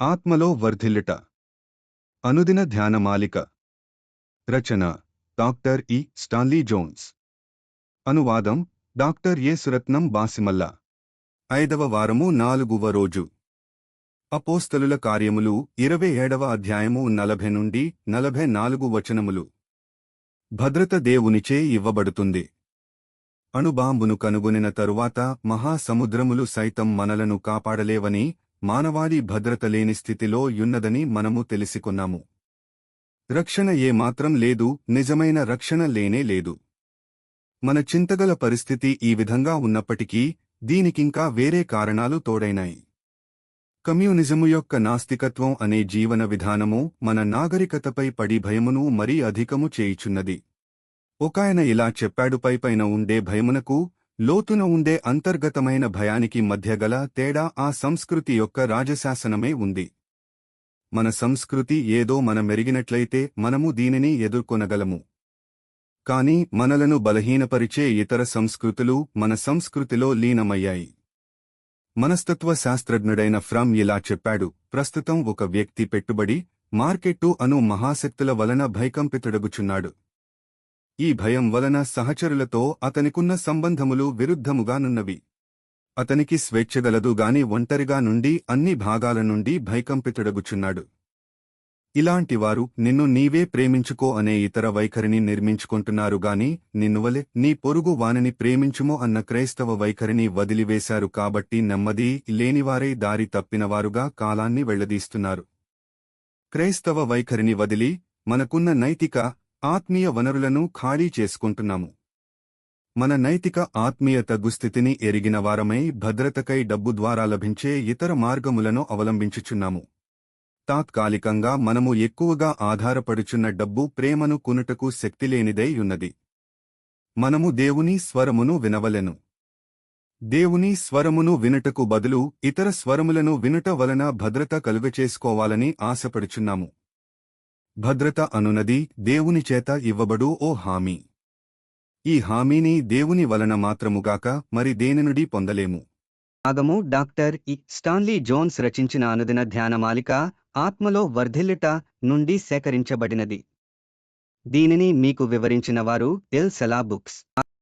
ఆత్మలో వర్ధిల్లుట. అనుదిన ధ్యానమాలిక రచన డాక్టర్ ఇ స్టాన్లీ జోన్స్. అనువాదం డాక్టర్ ఏ సురత్నం బాసిమల్ల. ఐదవ వారము నాలుగువ రోజు. అపోస్తలుల కార్యములు ఇరవై ఏడవ అధ్యాయము నలభై నుండి నలభై నాలుగు వచనములు. భద్రత దేవునిచే ఇవ్వబడుతుంది. అణుబాంబును కనుగొనిన తరువాత మహాసముద్రములు సైతం మనలను కాపాడలేవని మానవాళి భద్రత లేని స్థితిలో యున్నదని మనము తెలిసికొన్నాము. రక్షణ ఏమాత్రం లేదు నిజమైన రక్షణ లేనే లేదు. మన చింతగల పరిస్థితి ఈ విధంగా ఉన్నప్పటికీ దీనికింకా వేరే కారణాలు తోడైనాయి. కమ్యూనిజము యొక్క నాస్తికత్వం అనే జీవన విధానము మన నాగరికతపై పడి భయమును మరీ అధికము చేయుచున్నది. ఒకాయన ఇలా చెప్పాడు పైపైన ఉండే భయమునకు లోతున ఉండే అంతర్గతమైన భయానికి మధ్యగల తేడా ఆ సంస్కృతి యొక్క రాజశాసనమే ఉంది. మన సంస్కృతి ఏదో మన మెరిగినట్లయితే మనము దీనిని ఎదుర్కొనగలము. కాని మనలను బలహీనపరిచే ఇతర సంస్కృతులు మన సంస్కృతిలో లీనమయ్యాయి. మనస్తత్వ శాస్త్రజ్ఞుడైన ఫ్రమ్ ఇలా చెప్పాడు ప్రస్తుతం ఒక వ్యక్తి పెట్టుబడి మార్కెట్టు అను మహాశక్తుల వలన భయకంపితుడగుచున్నాడు. ఈ భయం వలన సహచరులతో అతనికున్న సంబంధములు విరుద్ధముగానున్నవి అతనికి స్వేచ్ఛగలదు గాని ఒంటరిగా నుండి అన్ని భాగాల నుండి భయకంపితుడగుచున్నాడు. ఇలాంటివారు నిన్ను నీవే ప్రేమించుకో అనే ఇతర వైఖరిని నిర్మించుకుంటున్నారు గాని నిన్నువలె నీ పొరుగు వానిని ప్రేమించుమో అన్న క్రైస్తవ వైఖరిని వదిలివేశారు కాబట్టి నెమ్మది లేనివారై దారి తప్పినవారుగా కాలాన్ని వెళ్ళదీస్తున్నారు. క్రైస్తవ వైఖరిని వదిలి మనకున్న నైతిక ఆత్మీయ వనరులను ఖాళీ చేసుకుంటున్నాము. మన నైతిక ఆత్మీయత గుస్థితిని ఎరిగిన వారమై భద్రతకై డబ్బు ద్వారా లభించే ఇతర మార్గములను అవలంబించుచున్నాము. తాత్కాలికంగా మనము ఎక్కువగా ఆధారపడుచున్న డబ్బు ప్రేమను కునుటకు శక్తిలేనిదై ఉన్నది. మనము దేవుని స్వరమును వినవలెను. దేవుని స్వరమును వినుటకు బదులు ఇతర స్వరములను వినుట వలన భద్రత కలుగచేసుకోవాలని ఆశపడుచున్నాము. భద్రత అనునది దేవుని చేత ఇవ్వబడు ఓ హామీ. ఈ హామీని దేవుని వలన మాత్రముగాక మరి దేనినుడి పొందలేము. భాగము డాక్టర్ ఇ. స్టాన్లీ జోన్స్ రచించిన అనుదిన ధ్యానమాలిక ఆత్మలో వర్ధిల్లుట నుండి సేకరించబడినది. దీనిని మీకు వివరించిన వారు ఎల్. సెలా బుక్స్